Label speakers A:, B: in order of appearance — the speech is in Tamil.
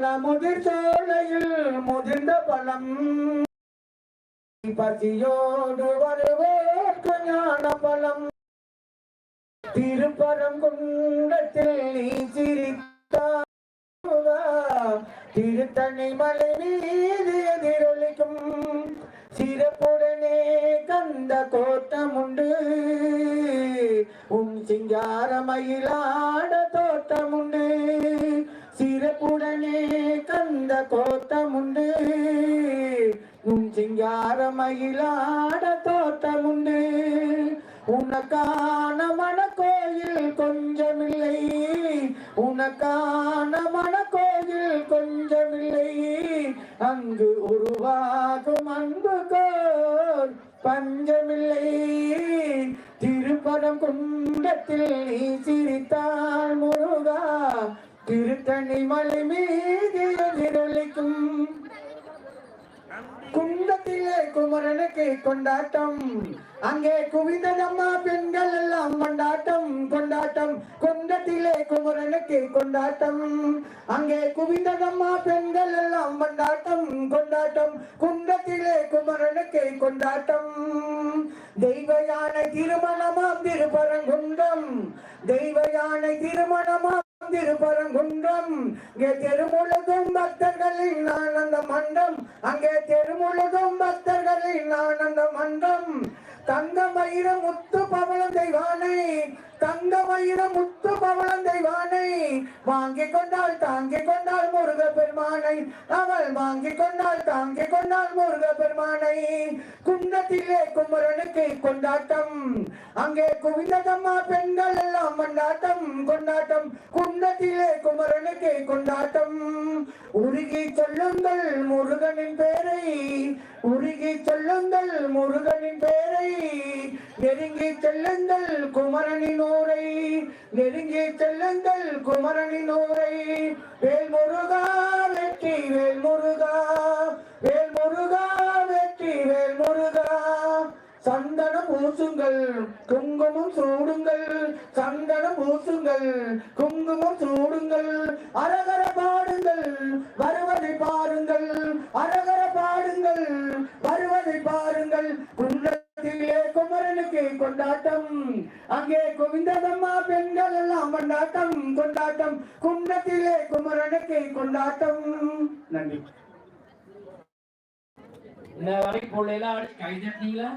A: முதிர் சோலையில் முதிர்ந்த பழம். பசியோடு வருவோர்க்கு ஞான பழம். திருப்பரங்குன்றத்தில் நீ சிரித்தார் திருத்தணி மலை மீது எதிரொலிக்கும் சிறப்புடனே கந்த கோட்டம் உண்டு உன் சிங்கார மயிலாட சிங்கார மயிலாட தோட்டமுண்டு. உனக்கான மனக்கோயில் கொஞ்சமில்லை. உனக்கான மனக்கோயில் கொஞ்சமில்லை. அங்கு உருவாகும் அன்பு கோர் பஞ்சமில்லை. திருப்பரம் குண்டத்தில் நீ சிரித்தால் முருகா திருத்தணி மலை மீது எதிரொலிக்கும். குண்டத்திலே குமரனுக்கு கொண்டாட்டம். அங்கே குவிந்ததம்மா பெண்கள் எல்லாம் கொண்டாட்டம் கொண்டாட்டம். குண்டத்திலே குமரனுக்கு கொண்டாட்டம். அங்கே குவிந்ததம்மா பெண்கள் எல்லாம் கொண்டாட்டம் கொண்டாட்டம். குண்டத்திலே குமரனுக்கு கொண்டாட்டம். தெய்வ யானை திருமணமாம் திருப்பரங்குன்றம். தெய்வ யானை திருமணமாம் திருப்பரங்குன்றம் இங்கே தெருமுழுதும் பக்தர்களின் ஆனந்த மன்றம். அங்கே தெருமுழுதும் பக்தர்களின் ஆனந்த மன்றம். தங்க மயிர முத்து பவளந்தை வானை தங்க மயிர முத்து பவளந்தை வாங்கிக் கொண்டால் தாங்கிக் கொண்டால் முருக பெருமானை அவள் வாங்கிக் கொண்டால் தாங்கிக் கொண்டால் முருக பெருமானை குண்டத்திலே குமரனுக்கு கொண்டாட்டம். அங்கே குவிந்ததம்மா பெண்கள் எல்லாம் கொண்டாட்டம் கொண்டாட்டம். குண்டத்திலே குமரனுக்கு கொண்டாட்டம். உருகி சொல்லுங்கள் முருகனின் பேரை. உருகி சொல்லுங்கள் முருகனின் பேரை. நெருங்கி செல்லுங்கள் குமரனின் ஊரை நெருங்கி செல்லுங்கள் குமரனின் ஊரை வேல் முருகா வெற்றி வேல் முருகா வேல் முருகா வெற்றி வேல் முருகா சந்தனம் பூசுங்கள் குங்குமம் சூடுங்கள். சந்தனம் பூசுங்கள் குங்குமம் சூடுங்கள். அரகர பாடுங்கள் வருவதை பாருங்கள். அரகர பாடுங்கள் வருவதை பாருங்கள். குன்றத்திலே கொண்டாட்டம். அங்கே குவிந்ததம்மா பெண்கள் எல்லாம் கொண்டாட்டம் கொண்டாட்டம். குண்டத்திலே குமரனுக்கு கொண்டாட்டம். நன்றி.
B: இந்த வரைக்கும் பிள்ளைலாம் கை தட்டினீங்களா